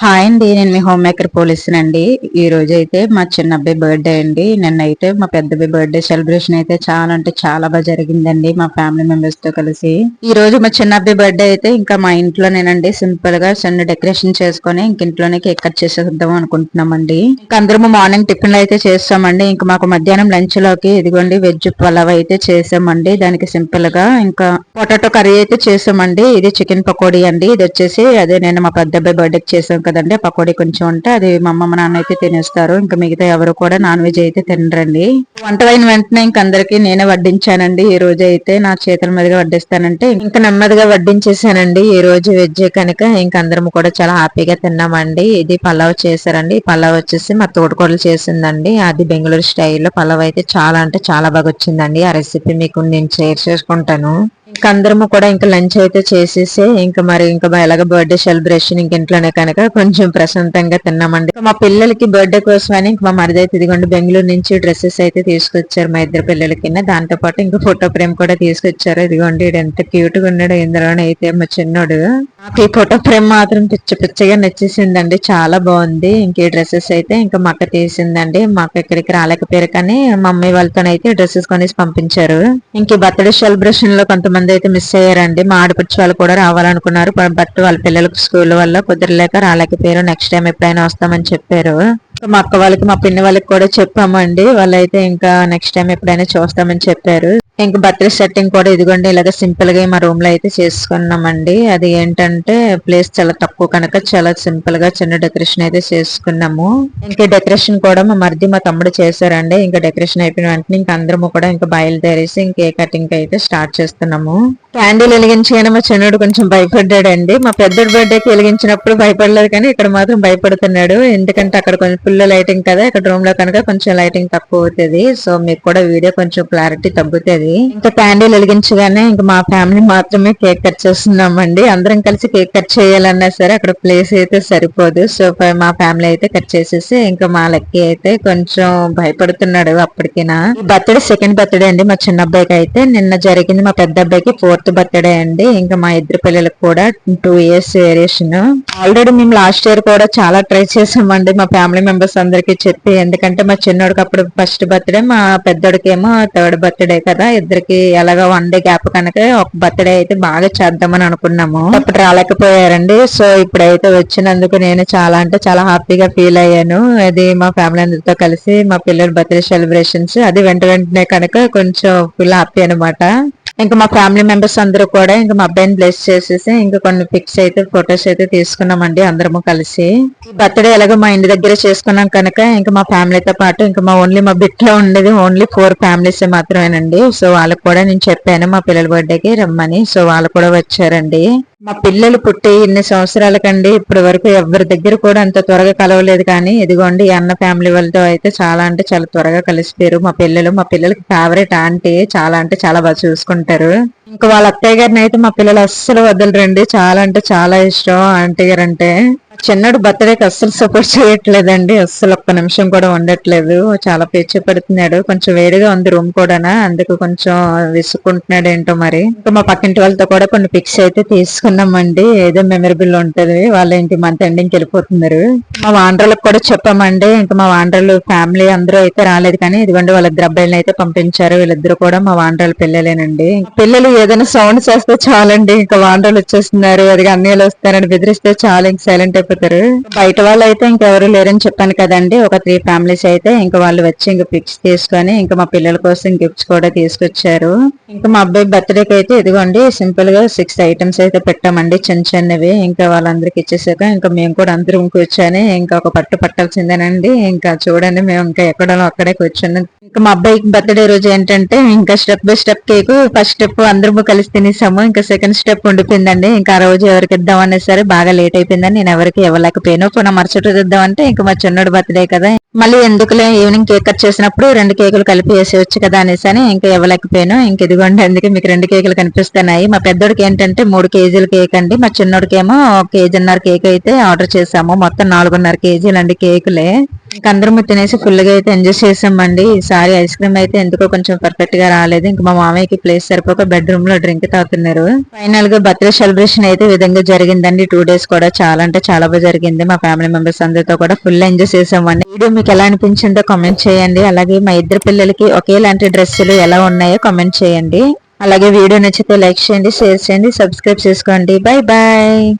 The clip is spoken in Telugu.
హాయ్ అండి నేను మీ హోమ్ మేకర్ పోలీసునండి. ఈ రోజు అయితే మా చిన్న అబ్బాయి బర్త్డే అండి. నిన్నైతే మా పెద్ద అబ్బాయి బర్త్డే సెలబ్రేషన్ అయితే చాలా అంటే చాలా బాగా జరిగిందండి మా ఫ్యామిలీ మెంబర్స్తో కలిసి. ఈ రోజు మా చిన్న అబ్బాయి బర్త్డే అయితే ఇంకా మా ఇంట్లోనేనండి. సింపుల్గా చిన్న డెకరేషన్ చేసుకుని ఇంక ఇంట్లోనే కేక్ కట్ చేసేద్దాం అనుకుంటున్నామండి. ఇంకా అందరము మార్నింగ్ టిఫిన్ అయితే చేస్తామండి. ఇంకా మాకు మధ్యాహ్నం లంచ్లోకి ఇదిగోండి వెజ్ పలావ్ అయితే చేసామండి. దానికి సింపుల్గా ఇంకా పొటాటో కర్రీ అయితే చేసామండి. ఇది చికెన్ పకోడీ అండి. ఇది వచ్చేసి అదే నేను మా పెద్ద అబ్బాయి బర్త్డేకి చేసాం కదండి పకోడీ కొంచెం ఉంటే అది మా అమ్మ మా నాన్న అయితే తినేస్తారు. ఇంకా మిగతా ఎవరు కూడా నాన్ వెజ్ అయితే తినరండి. వంట అయిన వెంటనే ఇంక అందరికి నేనే వడ్డించానండి. ఈ రోజు అయితే నా చేతుల మీదుగా వడ్డిస్తానంటే ఇంకా నెమ్మదిగా వడ్డించేసానండి. ఈ రోజు వెజ్ కనుక ఇంక అందరం కూడా చాలా హ్యాపీగా తిన్నామండి. ఇది పలావ్ చేశారండి. పలావ్ వచ్చేసి మా తోటకూరలు చేసిందండి. అది బెంగళూరు స్టైల్లో పలావ్ అయితే చాలా అంటే చాలా బాగా వచ్చిందండి. ఆ రెసిపీ మీకు నేను షేర్ చేసుకుంటాను. ఇంకా అందరము కూడా ఇంకా లంచ్ అయితే చేసేసి ఇంకా మరి ఇంకా ఎలాగ బర్త్డే సెలబ్రేషన్ ఇంక ఇంట్లోనే కనుక కొంచెం ప్రశాంతంగా తిన్నామండి. మా పిల్లలకి బర్త్డే అని ఇంకా మా మరిది అయితే ఇదిగోండి బెంగళూరు నుంచి డ్రెస్సెస్ అయితే తీసుకొచ్చారు మా ఇద్దరు పిల్లలకి దాంతో పాటు ఇంకా ఫోటో ఫ్రేమ్ కూడా తీసుకొచ్చారు. ఇదిగోండి ఈడు ఎంత క్యూట్గా ఉన్నాడు ఇందులోనే అయితే మా చిన్నోడు. నాకు ఈ ఫోటో ఫ్రేమ్ మాత్రం పిచ్చ పిచ్చగా నచ్చేసిందండి. చాలా బాగుంది. ఇంక ఈ డ్రెస్సెస్ అయితే ఇంకా మా అక్క తీసిందండి. మాకు ఇక్కడికి రాలేకపోయారు కానీ మా అమ్మాయి వాళ్ళతోనైతే డ్రెస్సెస్ కొనేసి పంపించారు. ఇంక బర్త్డే సెలబ్రేషన్లో కొంతమంది అయితే మిస్ అయ్యారండి. మా ఆడపడిచి వాళ్ళు కూడా రావాలనుకున్నారు. బట్ వాళ్ళ పిల్లలకు స్కూల్ వల్ల కుదరలేక రాలేకపోయారు. నెక్స్ట్ టైం ఎప్పుడైనా వస్తామని చెప్పారు. మా అక్క వాళ్ళకి మా పిన్ని వాళ్ళకి కూడా చెప్పామండి. వాళ్ళైతే ఇంకా నెక్స్ట్ టైం ఎప్పుడైనా చూస్తామని చెప్పారు. ఇంకా బర్త్డే సెట్టింగ్ కూడా ఇదిగోండి ఇలాగ సింపుల్గా మా రూమ్లో అయితే చేసుకున్నామండి. అది ఏంటంటే ప్లేస్ చాలా తక్కువ కనుక చాలా సింపుల్గా చిన్న డెకరేషన్ అయితే చేసుకున్నాము. ఇంకా డెకరేషన్ కూడా మా మరిది మా తమ్ముడు చేశారండి. ఇంకా డెకరేషన్ అయిపోయిన వెంటనే ఇంకా అందరము కూడా ఇంకా బయలుదేరేసి ఇంకే కటింగ్ అయితే స్టార్ట్ చేస్తున్నాము. క్యాండిల్ వెలిగించగానే మా చిన్నోడు కొంచెం భయపడ్డాడండి. మా పెద్దోడు బర్త్డేకి వెలిగించినప్పుడు భయపడలేదు కానీ ఇక్కడ మాత్రం భయపడుతున్నాడు. ఎందుకంటే అక్కడ కొంచెం ఫుల్ లైటింగ్ కదా ఇక్కడ రూమ్లో కనుక కొంచెం లైటింగ్ తక్కువ అవుతుంది. సో మీకు కూడా వీడియో కొంచెం క్లారిటీ తగ్గుతుంది. ఇంకా క్యాండిల్ వెలిగించగానే ఇంకా మా ఫ్యామిలీ మాత్రమే కేక్ కట్ చేస్తున్నామండి. అందరం కలిసి కేక్ కట్ చేయాలన్నా సరే అక్కడ ప్లేస్ అయితే సరిపోదు. సో మా ఫ్యామిలీ అయితే కట్ చేసేసి ఇంకా మా లక్కీ అయితే కొంచెం భయపడుతున్నాడు అప్పటికినా. బర్త్డే సెకండ్ బర్త్డే అండి మా చిన్న అబ్బాయికి అయితే. నిన్న జరిగింది మా పెద్ద అబ్బాయికి ఫోర్త్ బర్త్డే అండి. ఇంకా మా ఇద్దరు పిల్లలకు కూడా టూ ఇయర్స్ వేరియేషన్ ఆల్రెడీ మేము లాస్ట్ ఇయర్ కూడా చాలా ట్రై చేసామండి. మా ఫ్యామిలీ మెంబర్స్ అందరికి చెప్పి ఎందుకంటే మా చిన్నోడికి అప్పుడు ఫస్ట్ బర్త్డే మా పెద్దోడికి ఏమో థర్డ్ బర్త్డే కదా. ఇద్దరికి ఎలాగో వన్ డే గ్యాప్ కనుక ఒక బర్త్డే అయితే బాగా చేద్దామని అనుకున్నాము. అప్పుడు రాలేకపోయారండి. సో ఇప్పుడైతే వచ్చినందుకు నేను చాలా అంటే చాలా హ్యాపీగా ఫీల్ అయ్యాను. అది మా ఫ్యామిలీ అందరితో కలిసి మా పిల్లల బర్త్డే సెలబ్రేషన్స్ అది వెంట వెంటనే కనుక కొంచెం ఫుల్ హ్యాపీ అనమాట ఇంకా మా ఫ్యామిలీ మెంబర్స్ అందరూ కూడా ఇంకా మా అబ్బాయిని బ్లెస్ చేసేసి ఇంకా కొన్ని పిక్స్ అయితే ఫొటోస్ అయితే తీసుకున్నామండి అందరము కలిసి. బర్త్డే ఎలాగో మా ఇంటి దగ్గర చేసుకున్నాం కనుక ఇంకా మా ఫ్యామిలీతో పాటు ఇంకా మా ఓన్లీ మా బిట్లో ఉండేది ఓన్లీ ఫోర్ ఫ్యామిలీస్ మాత్రమేనండి. సో వాళ్ళకి కూడా నేను చెప్పాను మా పిల్లల బర్త్డేకి రమ్మని. సో వాళ్ళు కూడా వచ్చారండి. మా పిల్లలు పుట్టి ఇన్ని సంవత్సరాలకండి ఇప్పటి వరకు ఎవరి దగ్గర కూడా అంత త్వరగా కలవలేదు కానీ ఇదిగోండి అన్న ఫ్యామిలీ వాళ్ళతో అయితే చాలా అంటే చాలా త్వరగా కలిసిపోయారు. మా పిల్లలు మా పిల్లలకి ఫేవరెట్ ఆంటీ చాలా అంటే చాలా బాగా చూసుకుంటారు. ఇంకా వాళ్ళ అత్తయ్య గారిని అయితే మా పిల్లలు అస్సలు వదలరండి. చాలా అంటే చాలా ఇష్టం ఆంటీ గారు అంటే చిన్నడు బర్త్డేకి అస్సలు సపోర్ట్ చేయట్లేదండి అస్సలు ఒక్క నిమిషం కూడా ఉండట్లేదు. చాలా పేచ పెడుతున్నాడు. కొంచెం వేడిగా ఉంది రూమ్ కూడా అందుకు కొంచెం విసుకుంటున్నాడు ఏంటో మరి. ఇంకా మా పక్కింటి వాళ్ళతో కూడా కొన్ని పిక్స్ అయితే తీసుకున్నామండి. ఏదో మెమరబుల్ ఉంటది. వాళ్ళ ఇంటి మంత్ ఎండింగ్కి వెళ్ళిపోతున్నారు. మా వాండ్రలకు కూడా చెప్పామండి. ఇంకా మా వాండ్రలు ఫ్యామిలీ అందరూ అయితే రాలేదు కానీ ఇదిగోండి వాళ్ళ ఇద్దరు అబ్బాయిలను అయితే పంపించారు. వీళ్ళిద్దరు కూడా మా వాండ్రాల పిల్లలేనండి. పిల్లలు ఏదైనా సౌండ్ చేస్తే చాలండి. ఇంకా వాండ్రలు వచ్చేస్తున్నారు. అది అన్నీళ్ళు వస్తారని బెదిరిస్తే చాలా. ఇంక సైలెంట్ అయిపోతారు బయట వాళ్ళు అయితే ఇంకెవరు లేరని చెప్పాను కదండి. ఒక త్రీ ఫ్యామిలీస్ అయితే ఇంకా వాళ్ళు వచ్చి ఇంకా పిక్స్ తీసుకొని ఇంకా మా పిల్లల కోసం గిఫ్ట్స్ కూడా తీసుకొచ్చారు. ఇంకా మా అబ్బాయి బర్త్డేకి అయితే ఇదిగోండి సింపుల్గా సిక్స్ ఐటమ్స్ అయితే పెట్టామండి. చిన్న చిన్నవి ఇంకా వాళ్ళందరికి ఇచ్చేసాక ఇంకా మేము కూడా అందరం కూర్చొని ఇంకా ఒక పట్టు పట్టాల్సిందేనండి. ఇంకా చూడండి మేము ఇంకా ఎక్కడో అక్కడే కూర్చొని మా అబ్బాయికి బర్త్డే రోజు ఏంటంటే ఇంకా step by step cake. First step అందరము కలిసి తినేసాము. ఇంకా సెకండ్ స్టెప్ ఉండిపోయిందండి. ఇంకా ఆ రోజు ఎవరికి ఇద్దాం సరే బాగా లేట్ అయిపోయిందని నేను ఎవరికి ఇవ్వలేకపోయాను. పునః మరుసటి రోజు ఇద్దామంటే ఇంకా మా చిన్నోడు బర్త్డే కదా. మళ్ళీ ఎందుకులే ఈవినింగ్ కేక్ కట్ చేసినప్పుడు రెండు కేకులు కలిపి వేసేవచ్చు కదా అనేసి అని ఇంకా ఇవ్వలేకపోయాను. ఇంక ఇదిగోండి అందుకే మీకు రెండు కేకులు కనిపిస్తున్నాయి. మా పెద్దోడికి ఏంటంటే మూడు కేజీల కేక్ అండి. మా చిన్నోడికేమో కేజీన్నర కేక్ అయితే ఆర్డర్ చేసాము మొత్తం నాలుగున్నర కేజీలు అండి కేకులే. ఇంకా అందరం తినేసి ఫుల్గా అయితే ఎంజాయ్ చేసామండి. ఈసారి ఐస్ క్రీమ్ అయితే ఎందుకో కొంచెం పర్ఫెక్ట్గా రాలేదు. ఇంకా మా మామయ్యకి ప్లేస్ సరిపోక బెడ్రూమ్లో డ్రింక్ తాగుతున్నారు. ఫైనల్గా బర్త్డే సెలబ్రేషన్ అయితే విధంగా జరిగిందండి. టూ డేస్ కూడా చాలా అంటే చాలా బాగా జరిగింది. మా ఫ్యామిలీ మెంబర్స్ అందరితో కూడా ఫుల్ ఎంజాయ్ చేసామండి వీడియో మీకు ఎలా అనిపించిందో కామెంట్ చేయండి. అలాగే మా ఇద్దరు పిల్లలకి ఒకేలాంటి డ్రెస్సులు ఎలా ఉన్నాయో కామెంట్ చేయండి. అలాగే వీడియో నచ్చితే లైక్ చేయండి షేర్ చేయండి సబ్స్క్రైబ్ చేసుకోండి. Bye bye